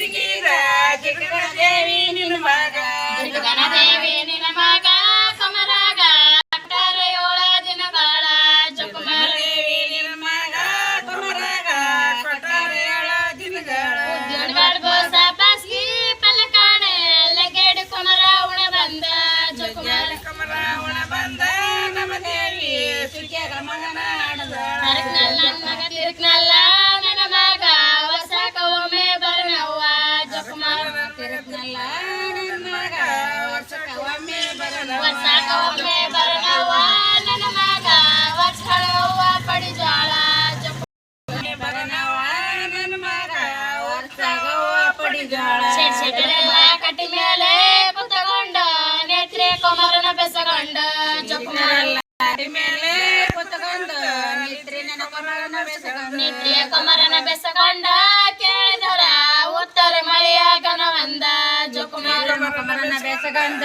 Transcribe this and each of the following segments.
ಜಿಗಣ ದೇವಿ ನಿನ್ನ ಮಗ. ಗಣದೇವಿ ನಿನ್ನ ಮಗ ಏಳ ದಿನಗಳ ಜಕುಮಾರ ದೇವಿ ನಿನ್ನ ಮಗ ಕುಮರಗ ಕೊಟ್ಟಾರೆ ಏಳ ದಿನಗಳ ಬೋಸ ಬಾಸ್ಗಿ ಪಲಕಾಣೆ ಲಗೇಡ್ ಕುಮರ ಉಣ ಬಂದ. ಜಕುಮಾರ ಕಮಲ ಉಣ ಬಂದ. ನಮ್ಮ ದೇವಿ ಸುಖಿಯರ ಮಗನ ಮೇಲೆ ಕುತ್ತಗೊಂಡ ನೇತ್ರೆ ಕೊಮರನ ಬೆಸಗೊಂಡ ಮೇಲೆ ಕುತ್ಕೊಂಡು ನಿತ್ರಿ ಕೊಮರನ ಬೆಸಗೊಂಡ. ಕೇಳಿದರ ಉತ್ತರ ಮಳೆಯ ಗನವಂದ ಜಕುಮಾರ ಕಮಲನ ಬೆಸಗೊಂಡ.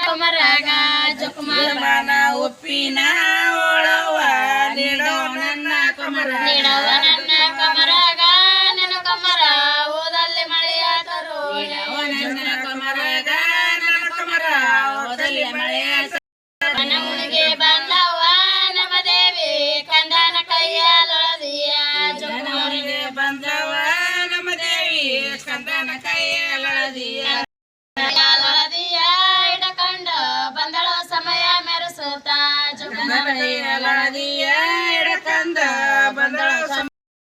ಕೊಮರಾಗ ಜಕುಮಾರ ಮನ ಉಪ್ಪಿನ ಒಳವ ನೀಡೋ ನನ್ನ ಕಮರ ನೀಡವ ನನ್ನ ಕಮರಗ ನನ್ನ ಕಮರ ಓದಲ್ಲಿ ಮಳೆಯ ನೀಡವ ನನ್ನ ಕಮರಗ ನನ್ನ ಕಮರ ಓದಲ್ಲಿ ಮಳೆಯ ಮನ ಮುಣಿಗೆ ಬಂದವ್ವ ನಮ್ಮ ದೇವಿ ಕಂದನ ಕೈಯಲೊಳದಿಯ? ಜನವರಿಗೆ ಬಂದವ ನಮ್ಮ ದೇವಿ ಕಂದನ ಕೈಯಲಳದಿಯ? ಮೆರೆಸುತ್ತ ಜಕುಮಾರ ಕೈಯಲಳದಿಯ ಎಡಕಂದ ಬಂದಳ